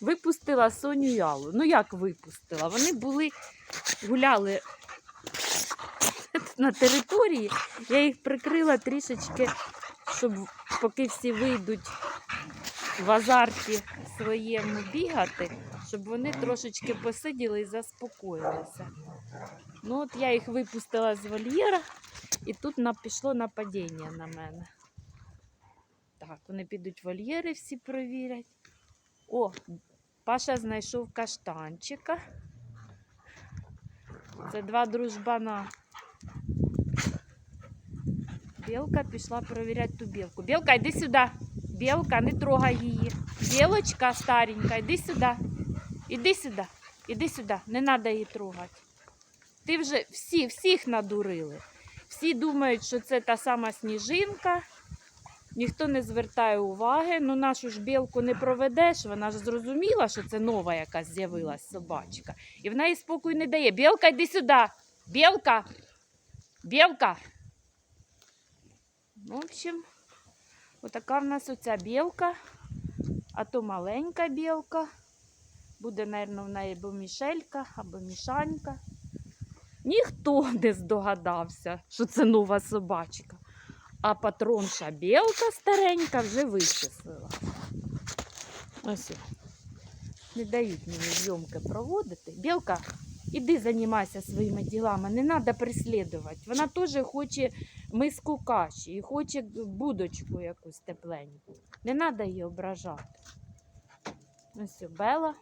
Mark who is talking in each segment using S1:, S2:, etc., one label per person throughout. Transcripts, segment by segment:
S1: випустила Соню Аллу. Ну як випустила? Вони були, гуляли на території, я їх прикрила трішечки, щоб поки всі вийдуть в азарті своєму бігати, щоб вони трошечки посиділи і заспокоїлися. Ну от я їх випустила з вольєра, і тут пішло нападіння на мене. Так, вони підуть в вольєри, всі провірять. О, Паша знайшов каштанчика. Це два дружбана. Білка пішла перевіряти ту білку. Білка, йди сюди. Білка, не трогай її. Білочка старенька, йди сюди. Іди сюди. Іди сюди. Не треба її трогати. Ти вже всі, всіх надурили. Всі думають, що це та сама сніжинка. Ніхто не звертає уваги. Ну, нашу ж білку не проведеш. Вона ж зрозуміла, що це нова якась з'явилась собачка. І вона їй спокою не дає. Білка, йди сюди. Білка. Білка. В общем, отака в нас оця білка, а то маленька білка. Буде, мабуть, в неї або Мішелька, або Мішанька. Ніхто не здогадався, що це нова собачка. А патронша білка старенька вже вичислила. Ось. Не дають мені зйомки проводити. Білка, іди займайся своїми ділами, не треба переслідувати. Вона теж хоче миску каші і хоче будочку якусь тепленьку. Не треба її ображати. Ось Бела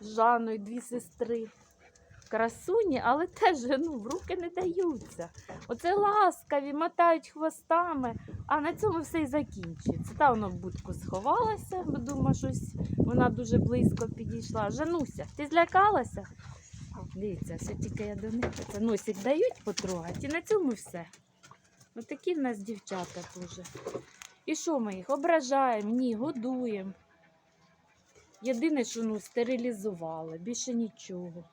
S1: з Жаною, дві сестри. Красуні, але теж ну, в руки не даються. Оце ласкаві, мотають хвостами, а на цьому все і закінчується. Та воно в будку сховалася, бо думаю, щось вона дуже близько підійшла. Жануся, ти злякалася? Дивіться, все тільки я до них. Це носик дають потрогати, і на цьому все. Ось такі в нас дівчата дуже. І що ми їх ображаємо? Ні, годуємо. Єдине, що ну, стерилізували, більше нічого.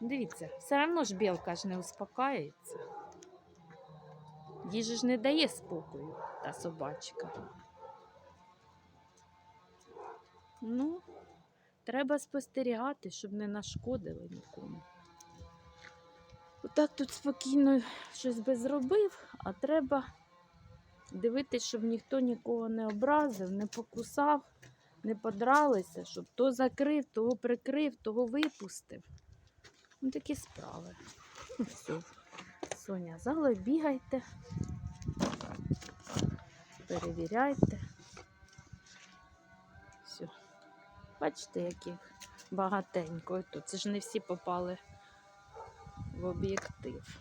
S1: Дивіться, все одно ж білка ж не успокається. Їй ж не дає спокою та собачка. Ну, треба спостерігати, щоб не нашкодили нікому. Отак тут спокійно щось би зробив, а треба дивитись, щоб ніхто нікого не образив, не покусав, не подралися, щоб то закрив, того прикрив, того випустив. Такі справи. Ну, все. Соня, зали бігайте, перевіряйте. Все. Бачите, яких багатенько тут. Це ж не всі попали в об'єктив.